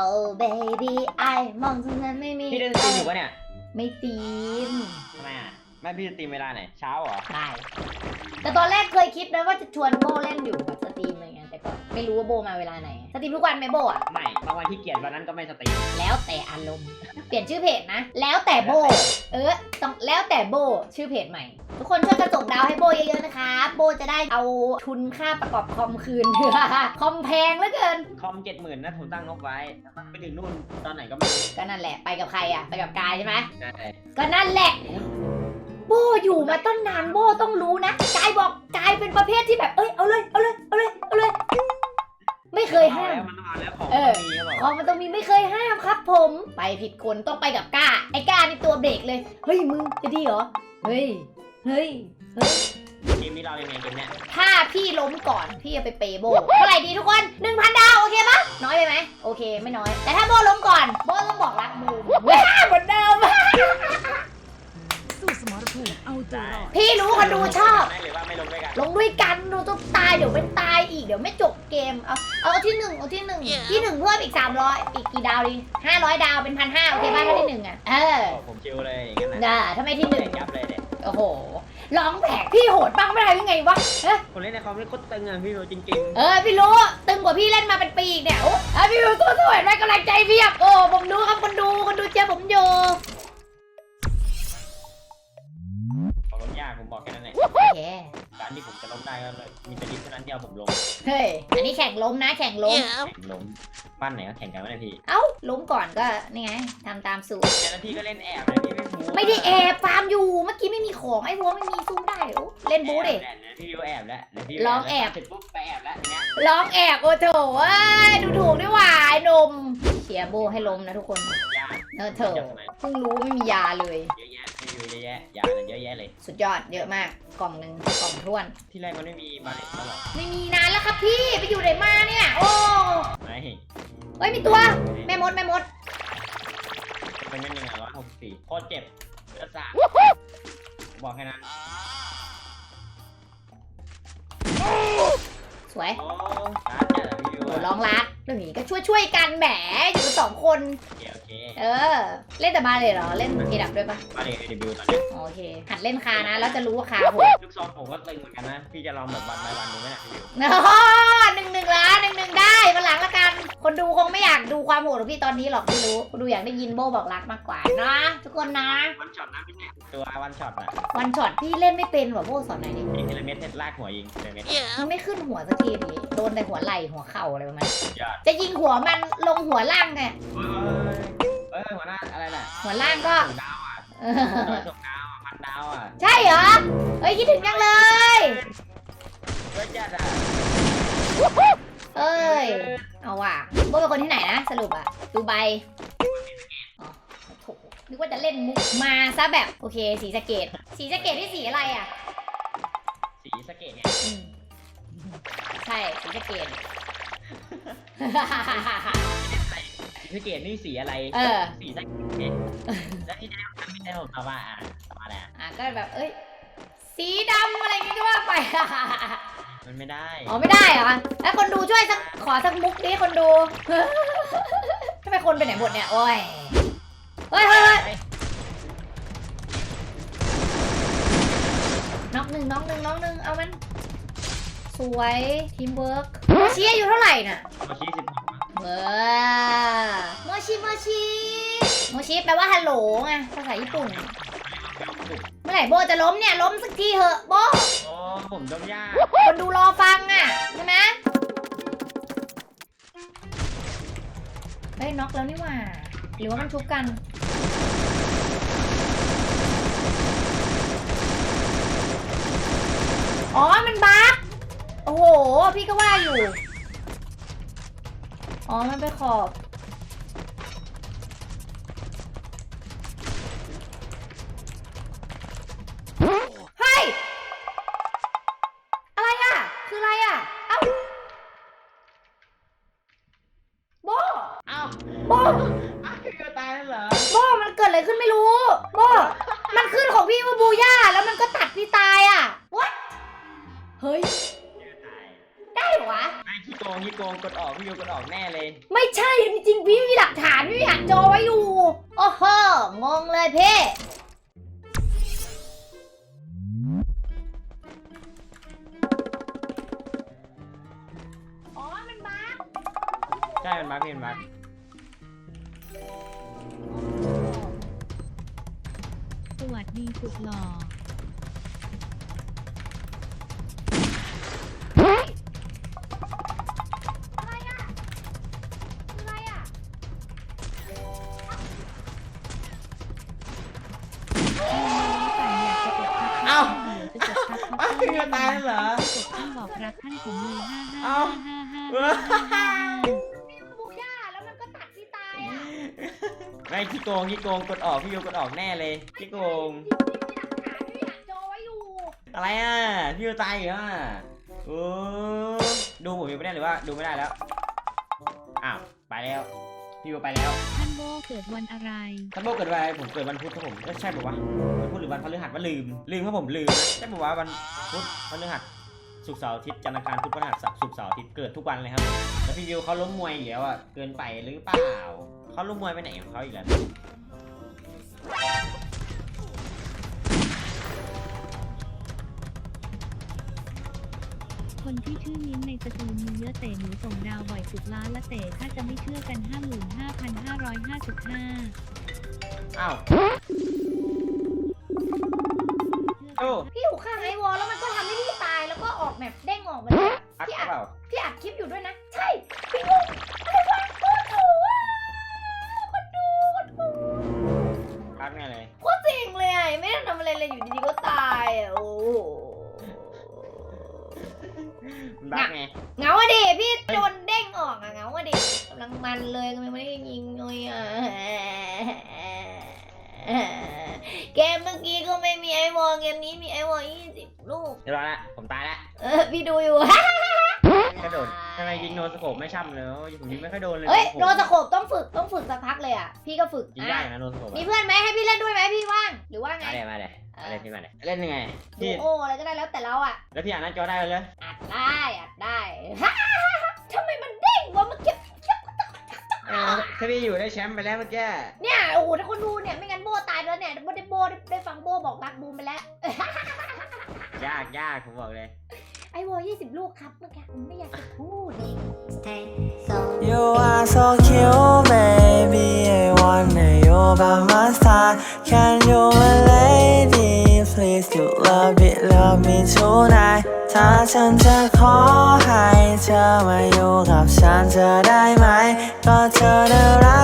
Oh baby I มองตรงนั้นไม่มีพี่เล่นสตรีมอยู่ปะเนี่ยไม่ตีมทำไมอะแม่พี่สตรีมเวลาไหนเช้าเหรอได้แต่ตอนแรกเคยคิดนะว่าจะชวนโบเล่นอยู่แบบสตรีมอะไรเงี้ยแต่ก็ไม่รู้ว่าโบมาเวลาไหนสตรีมทุกวันไหมโบอะไม่บางวันที่เกียจวันนั้นก็ไม่สตรีมแล้วแต่อารมณ์เปลี่ยนชื่อเพจนะ แล้วแต่โบ เออต้องแล้วแต่โบชื่อเพจใหม่ ทุกคนช่วยกระส่งดาวให้โบเยอะๆนะคะ โบจะได้เอาทุนค่าประกอบคอมคืน คอมแพงเหลือเกิน คอมเจ็ดหมื่นนะผมตั้งงบไว้ไปถึงนู่นตอนไหนก็ไม่รู้ก็นั่นแหละไปกับใครอะ ไปกับกายใช่ไหมใช่ก็นั่นแหละ โบอยู่มาตั้งนานโบต้องรู้นะกายบอกกายเป็นประเภทที่แบบเอ้ยเอาเลยเอาเลยเอาเลยเอาเลย ไม่เคยห้าม แล้วมันต้องเอาแล้วของเออมันมีหรอของมันต้องมีไม่เคยห้ามครับผม ไปผิดคนต้องไปกับก้า ไอ้ก้านี่ตัวเบรกเลย เฮ้ยมึงจะดีเหรอ เฮ้ย เฮ้ย เฮ้ย เกมนี้เรายังไงเกมเนี้ยถ้าพี่ล้มก่อน พี่จะไปเปย์โบ เท่าไหร่ดีทุกคน 1,000 ดาว โอเคปะน้อยไปไหม โอเคไม่น้อย แต่ถ้าโบล้มก่อน โบต้องบอกรักบูมว้าเหมือนเดิม สู้สมรภูมิเอาตัวรอดพี่รู้คนดูชอบหรือว่าไม่ลงด้วยกันลงด้วยกันเราต้องตายเดี๋ยวเป็นตายอีกเดี๋ยวไม่จบเกม เอาเอาที่หนึ่งเอาที่หนึ่งที่หนึ่งเพิ่มอีก 300 อีกกี่ดาวดี500 ดาวเป็นพันห้าโอเคป่ะถ้าที่หนึ่งอะ เออโอ้ผมชิวเลยอย่างนั้นนะน่าถ้าไม่ที่หนึ่งยับเลยเนี่ย โอ้โห ร้องแผลกพี่โหดบ้างไม่ได้ยังไงวะเอ๊ะคนเล่นในคอมนี่โคตรตึงอะพี่โรจริงเออพี่รู้ตึงกว่าพี่เล่นมาเป็นปีอีกเนี่ยโอ้เอ้ยพี่รู้ตัวสวยไหมกำลังใจเพียบโอ้ผมดูครับคนดู ที่ผมจะล้มได้ก็เลยมีแต่ลิฟต์เท่านั้นที่เอาผมลงเฮ้ย อันนี้แข่งล้มนะแข่งล้ม แข่งล้มบ้านไหนก็แข่งกันไม่ได้พี่เอ้าล้มก่อนก็นี่ไงทำตามสูตร แต่ละพี่ก็เล่นแอบเลยพี่ไม่บู๊ไม่ได้แอบฟาร์มอยู่ เมื่อกี้ไม่มีของไอ้พวกไม่มีซูมได้โอ้เล่นบู๊ดิ แอบแล้วพี่วิวแอบแล้วเดี๋ยวพี่ลองแอบ เสร็จปุ๊บไปแอบแล้วอย่างเงี้ยร้องแอบโอ้โถเอ้ยดูถูกด้วยว่าไอ้หนมเชียร์โบให้ล้มนะทุกคนยากเออเถอะเพิ่งรู้ไม่มียาเลย เยอะ แยะพี่วิวเยอะแยะยาเยอะแยะเลย สุดยอดเยอะมากกล่องหนึ่งกล่องท้วน ที่แรกมันไม่มีบาเลตแล้วหรอไม่มีนานแล้วครับพี่ไปอยู่ไหนมาเนี่ย โอ้ไม่เฮ้ยมีตัว แม่มดแม่มดเป็นเงินหนึ่งร้อยหกสิบสี่โคตรเจ็บกระสาบอกแค่นั้นสวยโอ้ร้านจัดอะพี่วิวโอ้อะร้องรักเรื่องนี้ก็ช่วยช่วยๆกันแหมอยู่กัน สองคน โอเคโอเคเออ เล่นแต่บาเลยเหรอ เล่นเอดับด้วยปะบาเลตเดบิวตอนเนี้ยโอเค หัดเล่นคานะ แล้วจะรู้ว่าคาโหดลูกซองผมก็ตึงเหมือนกันนะ พี่จะลองแบบวันไปวันดูไหมนะพี่วิวเนาะหนึ่งหนึ่งล้านหนึ่งหนึ่งได้มาหลังละกัน คนดูคงไม่อยากดูความโหดของพี่ตอนนี้หรอกพี่รู้คนดูอยากได้ยินโบบอกรักมากกว่านะทุกคนนะ วันช็อตนะพี่เนี่ยตัววันช็อตอะวันช็อตพี่เล่นไม่เป็นว่ะโบสอนหน่อยดิยิงเทเลเมตรเสร็จลากหัวยิงเทเลเมตรมันไม่ขึ้นหัวสักทีดิโดนแต่หัวไหล่หัวเข่าอะไรประมาณนั้นยอดจะยิงหัวมันลงหัวล่างไงเอ้ยเอ้ยหัวหน้าอะไรน่ะหัวล่างก็ส่งดาวอะเอดออยส่งดาวอะพันดาวอะใช่เหรอเฮ้ยคิดถึงจังเลยเว้ยจัดอะเอ้ย เอาว่ะโบเป็นคนที่ไหนนะสรุปอะดูไบอ๋อโถนึกว่าจะเล่นมุกมาซะแบบโอเคสีสะเกต สีสะเกตที่สีอะไรอะสีสะเกตเนี่ยอืมใช่สีสะเกต สีสะเกตนี่สีอะไรเออ สีสะเกตเนี่ยแล้วที่ได้ทำไม่ได้ผมตอบว่าอะตอบว่าอะไรอะอะก็แบบเอ้ย สีดำอะไรอย่างงี้ก็ว่าไป มันไม่ได้อ๋อไม่ได้เหรอแล้วคนดูช่วยสักขอสักมุกดิคนดู ทำไมคนไปไหนหมดเนี่ยโอ้ยเฮ้ยเฮ้ยเฮ้ยเอ้ยน็อกหนึ่งน็อกหนึ่งน็อกหนึ่งเอามัน สวยทีมเวิร์กเชียร์อยู่เท่าไหร่น่ะโมชิสิบหกเออโมชิโมชิโมชิแปลว่าฮัลโหลไงภาษาญี่ปุ่น เมื่อไหร่โบจะล้มเนี่ยล้มสักทีเหอะโบโอ้ ผมดมยากคนดูรอฟังอะใช่ไหมเฮ้ยน็อกแล้วนี่หว่า หรือว่ามันชุบกัน อ๋อ มันบั๊กโอ้โห พี่ก็ว่าอยู่ อ๋อ มันไปขอบ อ้าวพี่ก็ตายแล้วเหรอโบมันเกิดอะไรขึ้นไม่รู้โบมันขึ้นของพี่ว่าบูย่าแล้วมันก็ตัดพี่ตายอะ what เฮ้ยพี่ก็ตายได้เหรอวะ ไม่คิดโกงขี้โกงกดออกพี่ยูกดออกแน่เลย ไม่ใช่จริงๆพี่มีหลักฐานพี่มีหันจอไว้อยู่โอ้โหงงเลยเพ่ สดีสุดหล่อเฮ้ยอะไรอะอะไรอะแต่อยากจะกดทักเอ้าเดี๋ยวจะกดทักอ้าวพี่ยูตายแล้วเหรอกดท่านบอกรักท่านผมเลยห้าห้าเอ้าห้าห้าห้า ไม่ขี้โกงขี้โกงกดออกพี่ยูกดออกแน่เลยขี้โกงจริงๆพี่มีหลักฐานพี่หันจอไว้อยู่อะไรอะพี่ยูตายอยู่อะโอ้ดูผมยังไม่ได้หรือว่าดูไม่ได้แล้วอ้าวไปแล้วพี่ยูไปแล้วท่านโบเกิดวันอะไรท่านโบเกิดวันอะไรผมเกิดวันพุธครับผมเอ้ยใช่ปะวะวันพุธหรือวันพฤหัสว่าลืมลืมครับผมลืมนะใช่ปะวะวันพุธพฤหัส ศุกร์เสาร์อาทิตย์จันทร์อังคารพุธพฤหัสศุกร์เสาร์อาทิตย์เกิดทุกวันเลยครับแล้วพี่วิวเขาล้มมวยอีกแล้วอะเกินไปหรือเปล่าเขาล้มมวยไปไหนของเขาอีกแล้วคนที่ชื่อมิ้นท์ในสตูมีเยอะเตะหนูส่งดาวบ่อยสุดล้านละเตะถ้าจะไม่เชื่อกัน55,555อ้าว โอ้พี่อยู่ข้างไอ้วอลแล้วมันก็ทำให้พี่ตายแล้วก็ออกแบบเด้งออกมาเลยอะพักหรือเปล่าพี่อัดคลิปอยู่ด้วยนะ ใช่พี่งงอะไรวะโคตรถูอะคนดูคนดูพักแน่เลยโคตรจริงเลยอะยังไม่ได้ทำอะไรเลยอยู่ดีๆก็ตายอะโอ้โหมันบักไงเหงาอะดิพี่โดนเด้งออกอะเหงาอะดิกำลังมันเลยก็ไม่ได้ยิงเลยอะ เกมเมื่อกี้ก็ไม่มีไอวอลเกมนี้มีไอวอลยี่สิบลูก เรียบร้อยละผมตายละเออพี่ดูอยู่ กระโดดทำไมยิงโนสโคปไม่ช่ำเลยผมยิงไม่ค่อยโดนเลยเฮ้ยโอ้โดโหนสโคบต้องฝึกต้องฝึกสักพักเลยอะ พี่ก็ฝึกยิงได้อะนะโนสโคปมีเพื่อนไหมให้พี่เล่นด้วยไหมพี่ว่างหรือว่าไงมาเลยมาเลยมาเลยพี่มาเลยเล่นยังไงดูพี่โออะไรก็ได้แล้วแต่เราอะ แล้วพี่อ่านหน้าจอได้เลย อัดได้อัดได้ ทำไมมันเด้งวะเมื่อกี้ ถ้าพี่อยู่ได้แชมป์ไปแล้วเมื่อกี้เนี่ยโอ้โหถ้าคนดูเนี่ยไม่งั้นโบตายไปแล้วเนี่ยโบได้โบได้ได้ฟังโบบอกรักบูมไปแล้ว ยากยากผมบอกเลย ไอวอยี่สิบลูกครับเมื่อกี้ไม่อยากจะพูด You are so cute, baby. I wanna you by my side. Can you, my lady, please do love it, love me tonight. าฉันจะขอให้เธอมาอยู่กับฉันจะได้ไหม ก็เธอน่ารั